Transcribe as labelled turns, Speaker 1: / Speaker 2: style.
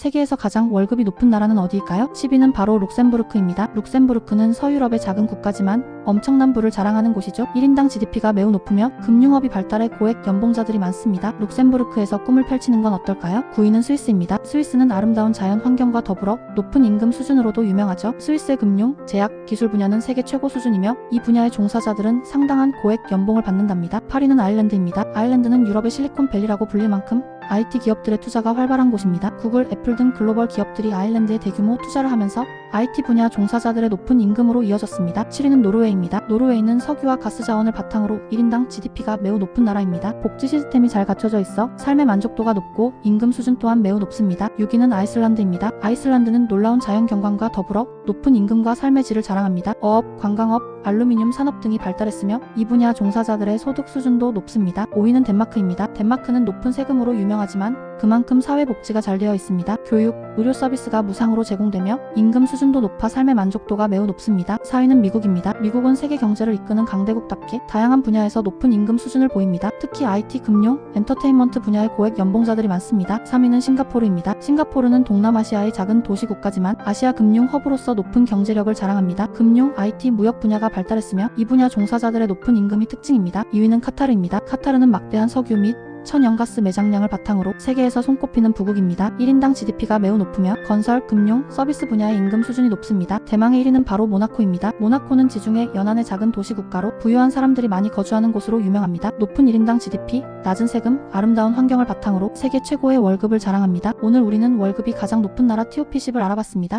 Speaker 1: 세계에서 가장 월급이 높은 나라는 어디일까요? 10위는 바로 룩셈부르크입니다. 룩셈부르크는 서유럽의 작은 국가지만 엄청난 부를 자랑하는 곳이죠. 1인당 GDP가 매우 높으며 금융업이 발달해 고액 연봉자들이 많습니다. 룩셈부르크에서 꿈을 펼치는 건 어떨까요? 9위는 스위스입니다. 스위스는 아름다운 자연 환경과 더불어 높은 임금 수준으로도 유명하죠. 스위스의 금융, 제약, 기술 분야는 세계 최고 수준이며 이 분야의 종사자들은 상당한 고액 연봉을 받는답니다. 8위는 아일랜드입니다. 아일랜드는 유럽의 실리콘밸리라고 불릴 만큼 IT 기업들의 투자가 활발한 곳입니다. 구글, 애플 등 글로벌 기업들이 아일랜드에 대규모 투자를 하면서 IT 분야 종사자들의 높은 임금으로 이어졌습니다. 7위는 노르웨이입니다. 노르웨이는 석유와 가스 자원을 바탕으로 1인당 GDP가 매우 높은 나라입니다. 복지 시스템이 잘 갖춰져 있어 삶의 만족도가 높고 임금 수준 또한 매우 높습니다. 6위는 아이슬란드입니다. 아이슬란드는 놀라운 자연 경관과 더불어 높은 임금과 삶의 질을 자랑합니다. 어업, 관광업, 알루미늄 산업 등이 발달했으며 이 분야 종사자들의 소득 수준도 높습니다. 5위는 덴마크입니다. 덴마크는 높은 세금으로 유명하지만 그만큼 사회복지가 잘 되어 있습니다. 교육, 의료 서비스가 무상으로 제공되며 임금 수준도 높아 삶의 만족도가 매우 높습니다. 4위는 미국입니다. 미국은 세계 경제를 이끄는 강대국답게 다양한 분야에서 높은 임금 수준을 보입니다. 특히 IT, 금융, 엔터테인먼트 분야의 고액 연봉자들이 많습니다. 3위는 싱가포르입니다. 싱가포르는 동남아시아의 작은 도시 국가지만 아시아 금융 허브로서 높은 경제력을 자랑합니다. 금융, IT, 무역 분야가 발달했으며 이 분야 종사자들의 높은 임금이 특징입니다. 2위는 카타르입니다. 카타르는 막대한 석유 및 천연가스 매장량을 바탕으로 세계에서 손꼽히는 부국입니다. 1인당 GDP가 매우 높으며 건설, 금융, 서비스 분야의 임금 수준이 높습니다. 대망의 1위는 바로 모나코입니다. 모나코는 지중해 연안의 작은 도시 국가로 부유한 사람들이 많이 거주하는 곳으로 유명합니다. 높은 1인당 GDP, 낮은 세금, 아름다운 환경을 바탕으로 세계 최고의 월급을 자랑합니다. 오늘 우리는 월급이 가장 높은 나라 TOP10을 알아봤습니다.